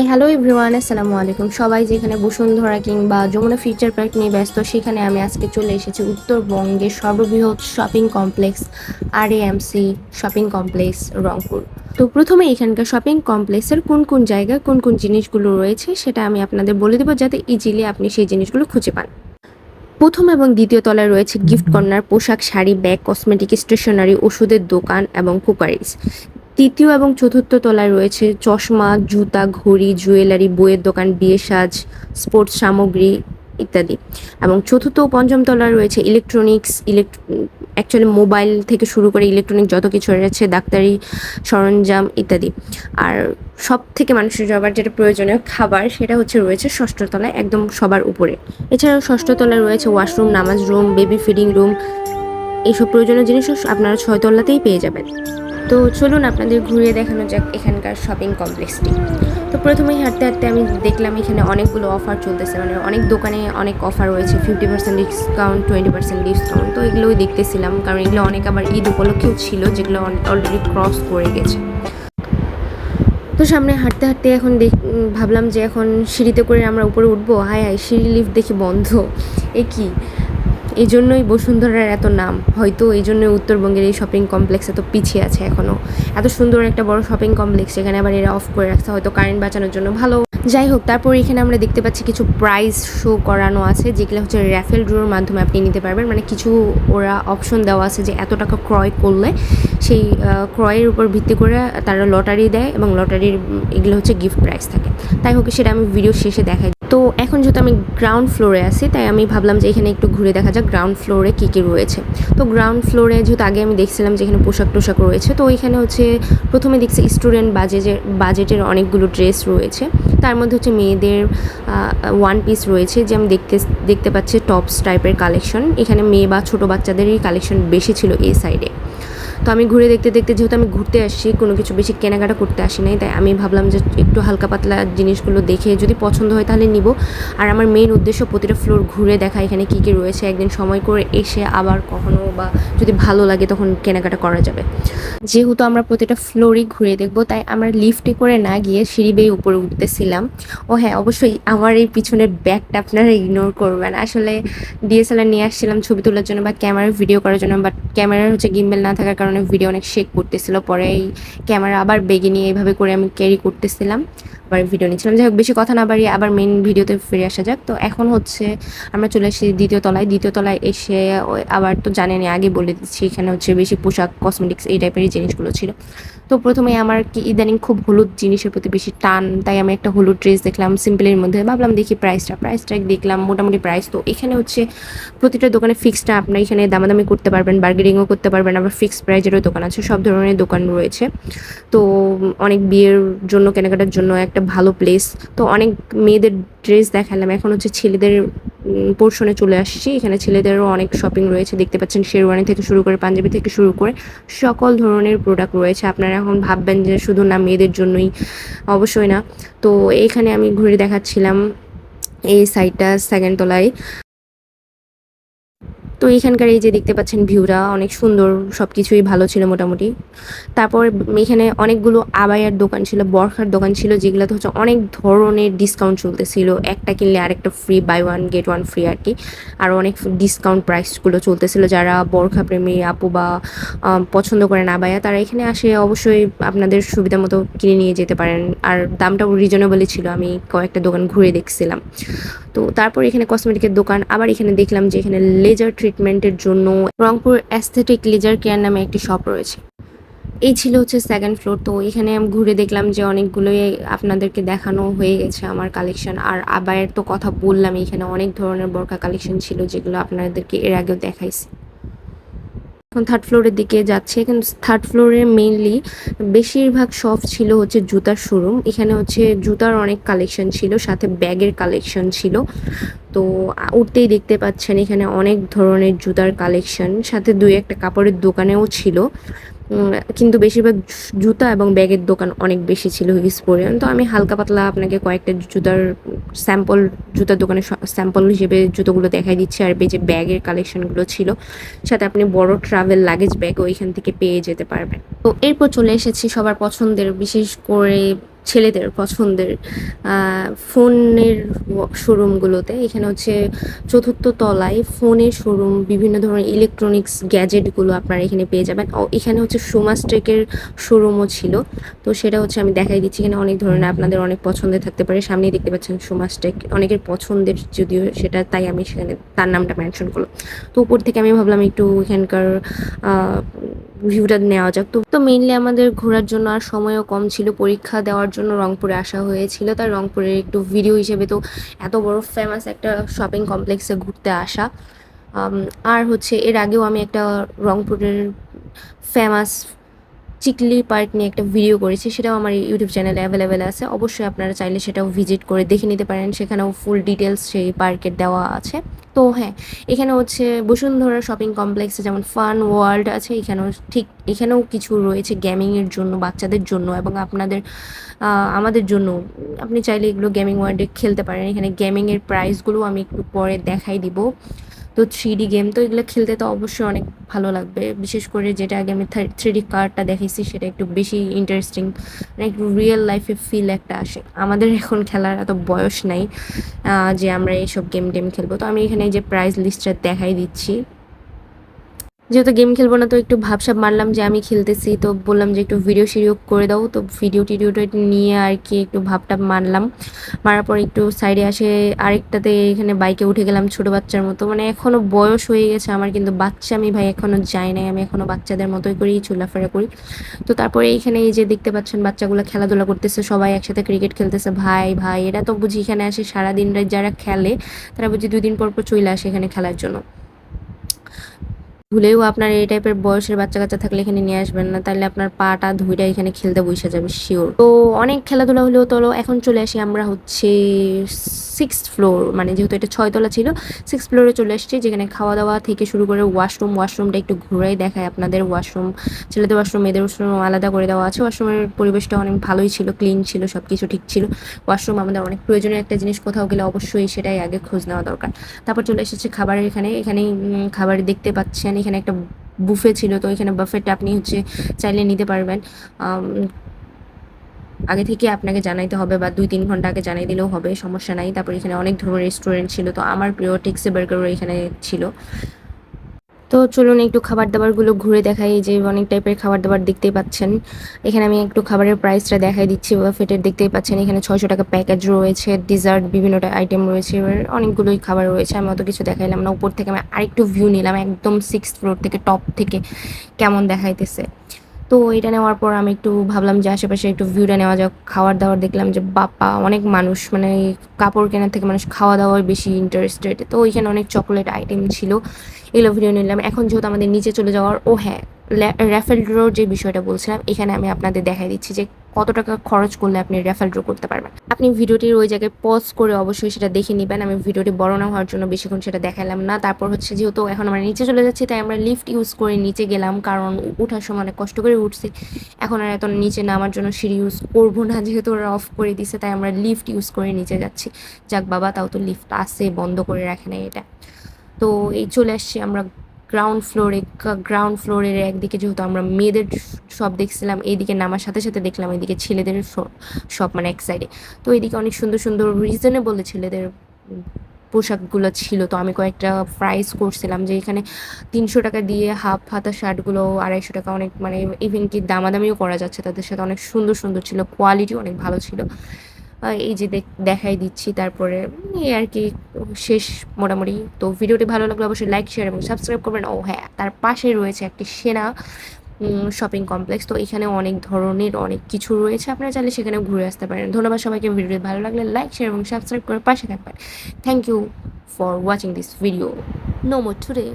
এই hello everyone আসসালামু আলাইকুম সবাই যেখানে বসুন্ধরা কিংবা যমুনা ফিউচার পার্ক নিয়ে ব্যস্ত, সেখানে আমি আজকে চলে এসেছি উত্তরবঙ্গের সর্ববৃহৎ শপিং কমপ্লেক্স আর এমসি শপিং কমপ্লেক্স রংপুর। তো প্রথমে এখানকার শপিং কমপ্লেক্সের কোন কোন জায়গায় কোন কোন জিনিসগুলো রয়েছে, সেটা আমি আপনাদের বলে দেবো যাতে ইজিলি আপনি সেই জিনিসগুলো খুঁজে পান। প্রথম এবং দ্বিতীয় তলায় রয়েছে গিফট কর্নার পোশাক, শাড়ি ব্যাগ কসমেটিক স্টেশনারি ওষুধের দোকান এবং কুকারিজ তৃতীয় এবং চতুর্থ তলায় রয়েছে চশমা, জুতা, ঘড়ি, জুয়েলারি, বইয়ের দোকান, বিয়ে সাজ, স্পোর্টস সামগ্রী ইত্যাদি। এবং চতুর্থ ও পঞ্চম তলায় রয়েছে ইলেকট্রনিক্স ইলেকট্র অ্যাকচুয়ালি মোবাইল থেকে শুরু করে ইলেকট্রনিক যত কিছু রয়েছে, ডাক্তারি, সরঞ্জাম ইত্যাদি। আর সব থেকে মানুষের সবার যেটা প্রয়োজনীয় খাবার, সেটা হচ্ছে রয়েছে ষষ্ঠ তলায়, একদম সবার উপরে। এছাড়াও ষষ্ঠ তলায় রয়েছে ওয়াশরুম নামাজ রুম বেবি ফিডিং রুম এইসব প্রয়োজনীয় জিনিসও আপনারা ছয় তলাতেই পেয়ে যাবেন। তো চলুন আপনাদের ঘুরিয়ে দেখানো যাক এখানকার শপিং কমপ্লেক্সটি তো প্রথমেই হাঁটতে হাঁটতে আমি দেখলাম এখানে অনেকগুলো অফার চলতেছে মানে অনেক দোকানে অনেক অফার রয়েছে fifty percent discount twenty percent discount তো এগুলোই দেখতেছিলাম, কারণ এগুলো অনেক আবার ঈদ উপলক্ষেও ছিল, যেগুলো অলরেডি ক্রস করে গেছে। তো সামনে হাঁটতে হাঁটতে এখন দেখ ভাবলাম যে এখন সিঁড়িতে করে আমরা উপরে উঠবো, হায় হায় সিঁড়ি লিফট দেখি বন্ধ, এ কি? এই জন্যই বসুন্ধরার এত নাম। হয়তো এই জন্যই উত্তরবঙ্গের এই শপিং কমপ্লেক্স এত পিছিয়ে আছে এখনও এত সুন্দর একটা বড় শপিং কমপ্লেক্স এখানে আবার এরা অফ করে রাখছে, হয়তো কারেন্ট বাঁচানোর জন্য ভালো। যাই হোক, তারপর এখানে আমরা দেখতে পাচ্ছি কিছু প্রাইস শো করানো আছে, যেগুলো হচ্ছে র্যাফেল ড্রোর মাধ্যমে আপনি নিতে পারবেন। মানে কিছু ওরা অপশন দেওয়া আছে যে এত টাকা ক্রয় করলে সেই ক্রয়ের উপর ভিত্তি করে তারা লটারি দেয় এবং লটারির এগুলো হচ্ছে গিফট প্রাইস থাকে। তাই হোক, সেটা আমি ভিডিও শেষে দেখাই। তো এখন যেহেতু আমি গ্রাউন্ড ফ্লোরে আছি, তাই আমি ভাবলাম যে এখানে একটু ঘুরে দেখা যাক গ্রাউন্ড ফ্লোরে কী কী রয়েছে। তো গ্রাউন্ড ফ্লোরে যেহেতু আগে আমি দেখছিলাম যে এখানে পোশাক টোশাক রয়েছে, তো এখানে হচ্ছে প্রথমে দেখছি স্টুডেন্ট বাজেটের বাজেটের অনেকগুলো ড্রেস রয়েছে। তার মধ্যে হচ্ছে মেয়েদের ওয়ান পিস রয়েছে যে আমি দেখতে দেখতে পাচ্ছি টপস টাইপের কালেকশন এখানে মেয়ে বা ছোটো বাচ্চাদেরই কালেকশন বেশি ছিল এই সাইডে তো আমি ঘুরে দেখতে দেখতে যেহেতু আমি ঘুরতে আসছি, কোনো কিছু বেশি কেনাকাটা করতে আসি নাই, তাই আমি ভাবলাম যে একটু হালকা পাতলা জিনিসগুলো দেখে যদি পছন্দ হয় তাহলে নিব। আর আমার মেইন উদ্দেশ্য প্রতিটা ফ্লোর ঘুরে দেখা, এখানে কী কী রয়েছে, একদিন সময় করে এসে আবার কখনো বা যদি ভালো লাগে তখন কেনাকাটা করা যাবে। যেহেতু আমরা প্রতিটা ফ্লোরই ঘুরে দেখব, তাই আমরা লিফটে করে না গিয়ে সিঁড়ি বেয়ে উপরে উঠতেছিলাম। ও হ্যাঁ অবশ্যই আমার এই পিছনের ব্যাগটা আপনারা ইগনোর করবেন। আসলে ডিএসএলআর নিয়ে আসছিলাম ছবি তোলার জন্য বা ক্যামেরার ভিডিও করার জন্য বাট ক্যামেরার হচ্ছে গিম্বেল না থাকার কারণে ভিডিও অনেক শেক করতেছিল। পরে এই ক্যামেরা আবার বেগে নিয়ে এইভাবে করে আমি ক্যারি করতেছিলাম। আবার ভিডিও নিচ্ছিলাম। যাই হোক, বেশি কথা না বাড়িয়ে আবার মেন ভিডিওতে ফিরে আসা যাক। তো এখন হচ্ছে আমরা চলে এসেছি দ্বিতীয় তলায়। দ্বিতীয় তলায় এসে আবার তো জানেনই, আগে বলে দিচ্ছি, এখানে হচ্ছে বেশি পোশাক কসমেটিক্স এই টাইপেরই জিনিসগুলো ছিল। তো প্রথমে আমার কি ইদানিং খুব হলুদ জিনিসের প্রতি বেশি টান, তাই আমি একটা হলুদ ড্রেস দেখলাম সিম্পলের মধ্যে। ভাবলাম দেখি প্রাইসটা প্রাইসটা দেখলাম, মোটামুটি প্রাইস তো এখানে হচ্ছে প্রতিটা দোকানে ফিক্সডটা আপনার এখানে দামাদামি করতে পারবেন বার্গেনিংও করতে পারবেন, আবার ফিক্সড প্রাইজেরও দোকান আছে, সব ধরনের দোকান রয়েছে। তো অনেক বিয়ের জন্য, কেনাকাটার জন্য একটা ভালো প্লেস তো অনেক মেয়েদের ড্রেস দেখালাম, এখন হচ্ছে ছেলেদের পোর্শনে চলে আসছি। এখানে ছেলেদেরও অনেক শপিং রয়েছে, দেখতে পাচ্ছেন শেরওয়ানি থেকে শুরু করে পাঞ্জাবি থেকে শুরু করে সকল ধরনের প্রোডাক্ট রয়েছে। আপনারা এখন ভাববেন যে শুধু না মেয়েদের জন্যই, অবশ্যই না। তো এইখানে আমি ঘুরে দেখাচ্ছিলাম এই সাইডটা সেকেন্ড তলায়। তো এখানকার এই যে দেখতে পাচ্ছেন ভিউটা, অনেক সুন্দর সব কিছুই ভালো ছিল মোটামুটি। তারপর এখানে অনেকগুলো আবায়ার দোকান ছিল, বরখার দোকান ছিল, যেগুলোতে হচ্ছে অনেক ধরনের ডিসকাউন্ট চলতেছিল। একটা কিনলে আরেকটা free buy one get one free আর কি। আর অনেক ডিসকাউন্ট প্রাইসগুলো চলতেছিল যারা বরখা প্রেমী আপু বা পছন্দ করেন আবায়া তারা এখানে আসে অবশ্যই আপনাদের সুবিধা মতো কিনে নিয়ে যেতে পারেন। আর দামটাও রিজনেবলই ছিল, আমি কয়েকটা দোকান ঘুরে দেখছিলাম। তো তারপর এখানে কসমেটিকের দোকান, আবার এখানে দেখলাম যে এখানে লেজার ট্রিটমেন্টের জন্য রংপুর অ্যাস্থেটিক লেজার কেয়ার নামে একটি শপ রয়েছে। এই ছিল হচ্ছে সেকেন্ড ফ্লোর তো এখানে আমি ঘুরে দেখলাম যে অনেকগুলোই আপনাদেরকে দেখানো হয়ে গেছে আমার কালেকশন আর আবার তো কথা বললাম, এখানে অনেক ধরনের বরকা কালেকশন ছিল যেগুলো আপনাদেরকে এর আগেও দেখাইছি। থার্ড ফ্লোরের দিকে যাচ্ছে। এখানে থার্ড ফ্লোরে মেইনলি বেশিরভাগ শপ ছিল হচ্ছে জুতার শোরুম এখানে হচ্ছে জুতার অনেক কালেকশন ছিল, সাথে ব্যাগের কালেকশন ছিল। তো উঠতেই দেখতে পাচ্ছেন এখানে অনেক ধরনের জুতার কালেকশন সাথে দুই একটা কাপড়ের দোকানেও ছিল। কিন্তু বেশিরভাগ জুতা এবং ব্যাগের দোকান অনেক বেশি ছিল হিসপোরিয়ান তো আমি হালকা পাতলা আপনাকে কয়েকটা জুতার স্যাম্পল জুতার দোকানে স্যাম্পল হিসেবে জুতোগুলো দেখাই দিচ্ছি। আর যে ব্যাগের কালেকশনগুলো ছিল, সাথে আপনি বড় ট্রাভেল লাগেজ ব্যাগও এখান থেকে পেয়ে যেতে পারবেন। তো এরপর চলে এসেছি সবার পছন্দের, বিশেষ করে ছেলেদের পছন্দের ফোনের শোরুমগুলোতে। এখানে হচ্ছে চতুর্থ তলায় ফোনের শোরুম, বিভিন্ন ধরনের ইলেকট্রনিক্স গ্যাজেটগুলো আপনারা এখানে পেয়ে যাবেন। এখানে হচ্ছে সোমাস্টেকের শোরুমও ছিল। তো সেটা হচ্ছে আমি দেখাই দিচ্ছি। এখানে অনেক ধরনের আপনাদের অনেক পছন্দের থাকতে পারে। সামনেই দেখতে পাচ্ছেন সোমাস্টেক অনেকের পছন্দের যদিও সেটা, তাই আমি সেখানে তার নামটা মেনশন করলাম। তো উপর থেকে আমি ভাবলাম একটু এখানকার ভিউটা নেওয়া যাক। তো তো মেইনলি আমাদের ঘোরার জন্য আর সময়ও কম ছিল। পরীক্ষা দেওয়ার জন্য রংপুরে আসা হয়েছিল। তার রংপুরের একটু ভিডিও হিসেবে তো এত বড় ফেমাস একটা শপিং কমপ্লেক্সে ঘুরতে আসা। আর হচ্ছে এর আগেও আমি একটা রংপুরের ফেমাস চিকলি পার্ক নিয়ে একটা ভিডিও করেছি, সেটাও আমার ইউটিউব চ্যানেলে অ্যাভেলেবেল আছে। অবশ্যই আপনারা চাইলে সেটাও ভিজিট করে দেখে নিতে পারেন। সেখানেও ফুল ডিটেলস সেই পার্কের দেওয়া আছে। তো হ্যাঁ এখানে হচ্ছে বসুন্ধরা শপিং কমপ্লেক্সে যেমন ফান ওয়ার্ল্ড আছে, এখানেও ঠিক এখানেও কিছু রয়েছে গেমিংয়ের জন্য, বাচ্চাদের জন্য এবং আপনাদের আমাদের জন্য। আপনি চাইলে এগুলো গেমিং ওয়ার্ল্ডে খেলতে পারেন। এখানে গেমিংয়ের প্রাইসগুলো আমি একটু পরে দেখাই দিব। তো থ্রি ডি গেম তো এগুলো খেলতে তো অবশ্যই অনেক ভালো লাগবে। বিশেষ করে যেটা আগে আমি থ্রি ডি কার্ডটা দেখেছি সেটা একটু বেশি ইন্টারেস্টিং মানে একটু রিয়েল লাইফে ফিল একটা আসে। আমাদের এখন খেলার এত বয়স নাই যে আমরা এইসব গেম টেম খেলব। তো আমি এখানে যে প্রাইজ লিস্টটা দেখাই দিচ্ছি। যেহেতু গেম খেলব না, তো একটু ভাবসাব মারলাম যে আমি খেলতেছি। তো বললাম যে একটু ভিডিও সিডিও করে দাও। তো ভিডিও টিডিওটা নিয়ে আর কি একটু ভাবটাব মারলাম। মারার পর একটু সাইডে আসে আরেকটাতে এখানে বাইকে উঠে গেলাম ছোট বাচ্চার মতো। মানে এখনও বয়স হয়ে গেছে আমার, কিন্তু বাচ্চা আমি ভাই এখনও যাই নাই। আমি এখনও বাচ্চাদের মতোই করেই চলাফেরা করি। তো তারপরে এইখানে এই যে দেখতে পাচ্ছেন বাচ্চাগুলো খেলাধুলা করতেছে, সবাই একসাথে ক্রিকেট খেলতেছে। ভাই ভাই, এরা তো বুঝি এখানে আসে সারাদিন যারা খেলে, তারা বুঝি দুদিন পর পর চলে আসে এখানে খেলার জন্য। ভুলেও আপনার এই টাইপের বয়সের বাচ্চা কাচ্চা থাকলে এখানে নিয়ে আসবেন না। তাহলে আপনার পাটা ধুইটা এখানে খেলতে বসে যাবে শিওর তো অনেক খেলাধুলা হলেও তো এখন চলে আসি। আমরা হচ্ছে সিক্স ফ্লোর মানে যেহেতু এটা ছয়তলা ছিল সিক্স ফ্লোরে চলে আসছি যেখানে খাওয়া দাওয়া থেকে শুরু করে ওয়াশরুম ওয়াশরুমটা একটু ঘুরাই দেখায় আপনাদের। ওয়াশরুম ছেলেদের ওয়াশরুম মেয়েদের ওয়াশরুম আলাদা করে দেওয়া আছে। ওয়াশরুমের পরিবেশটা অনেক ভালোই ছিল ক্লিন ছিল সব কিছু ঠিক ছিল। ওয়াশরুম আমাদের অনেক প্রয়োজনীয় একটা জিনিস, কোথাও গেলে অবশ্যই সেটাই আগে খোঁজ নেওয়া দরকার। তারপর চলে এসেছে খাবারের এখানে। এখানে খাবার দেখতে পাচ্ছেন, এখানে একটা বুফে ছিল, তো এখানে বাফেটটা আপনি হচ্ছে চাইলে নিতে পারবেন। আগে থেকে আপনাকে জানাইতে হবে বা দুই তিন ঘণ্টা আগে জানাই দিলেও হবে, সমস্যা নাই। তারপর এখানে অনেক ধরনের রেস্টুরেন্ট ছিল। তো আমার প্রিয় টেক্সি বার্গারও এখানে ছিল। তো চলুন একটু খাবার দাবারগুলো ঘুরে দেখাই যে অনেক টাইপের খাবার দাবার দেখতেই পাচ্ছেন। এখানে আমি একটু খাবারের প্রাইসটা দেখাই দিচ্ছি। বাফেটের দেখতেই পাচ্ছেন, এখানে ছয়শো টাকা প্যাকেজ রয়েছে। ডিজার্ট বিভিন্ন আইটেম রয়েছে। এবার অনেকগুলোই খাবার রয়েছে। আমি অত কিছু দেখাইলাম না। উপর থেকে আমি আরেকটু ভিউ নিলাম, একদম সিক্স ফ্লোর থেকে টপ থেকে। কেমন দেখাইতেছে? তো এটা নেওয়ার পর আমি একটু ভাবলাম যে আশেপাশে একটু ভিউটা নেওয়া যাক খাওয়ার দাওয়ার দেখলাম যে বাপ্পা অনেক মানুষ মানে কাপড় কেনার থেকে মানুষ খাওয়া দাওয়ার বেশি ইন্টারেস্টেড তো ওইখানে অনেক চকলেট আইটেম ছিল, এগুলো ভিডিও নিলাম। এখন যেহেতু আমাদের নিচে চলে যাওয়ার, ও হ্যাঁ র্যাফেল ড্রোর যে বিষয়টা বলছিলাম, এখানে আমি আপনাদের দেখাই দিচ্ছি যে কত টাকা খরচ করলে আপনি র্যাফেল ড্র করতে পারবেন। আপনি ভিডিওটির ওই জায়গায় পজ করে অবশ্যই সেটা দেখে নেবেন। আমি ভিডিওটি বড় না হওয়ার জন্য বেশিক্ষণ সেটা দেখালাম না। তারপর হচ্ছে যেহেতু এখন আমরা নিচে চলে যাচ্ছি, তাই আমরা লিফট ইউজ করে নিচে গেলাম, কারণ উঠার সময় অনেক কষ্ট করে উঠছি। এখন আর এত নিচে নামার জন্য সিঁড়ি ইউজ করব না, যেহেতু ওরা অফ করে দিছে, তাই আমরা লিফট ইউজ করে নিচে যাচ্ছি। যাক বাবা, তাও তো লিফট আসে বন্ধ করে রাখে না এটা। তো এই চলে আসছি আমরা গ্রাউন্ড ফ্লোরে গ্রাউন্ড ফ্লোরের একদিকে যেহেতু আমরা মেয়েদের সব দেখছিলাম, এইদিকে নামার সাথে সাথে দেখলাম এইদিকে ছেলেদের সব মানে এক সাইডে তো এইদিকে অনেক সুন্দর সুন্দর রিজনেবল ছেলেদের পোশাকগুলো ছিল। তো আমি কয়েকটা প্রাইস করছিলাম যে এখানে তিনশো টাকা দিয়ে হাফ হাতা শার্টগুলো, আড়াইশো টাকা অনেক মানে ইভেন কি দামাদামিও করা যাচ্ছে, তাদের সাথে অনেক সুন্দর সুন্দর ছিল কোয়ালিটি অনেক ভালো ছিল। এই যে দেখ- দেখাই দিচ্ছি, তারপরে এই আর কি, শেষ মোটামুটি। তো ভিডিওটি ভালো লাগলে অবশ্যই লাইক শেয়ার এবং সাবস্ক্রাইব করবেন। ও হ্যাঁ তার পাশে রয়েছে একটি সেনা শপিং কমপ্লেক্স তো এখানে অনেক ধরনের অনেক কিছু রয়েছে। আপনারা চাইলে সেখানে ঘুরে আসতে পারেন। ধন্যবাদ সবাইকে। ভিডিওটি ভালো লাগলে লাইক শেয়ার এবং সাবস্ক্রাইব করে পাশে থাকবেন। Thank you for watching this video no more today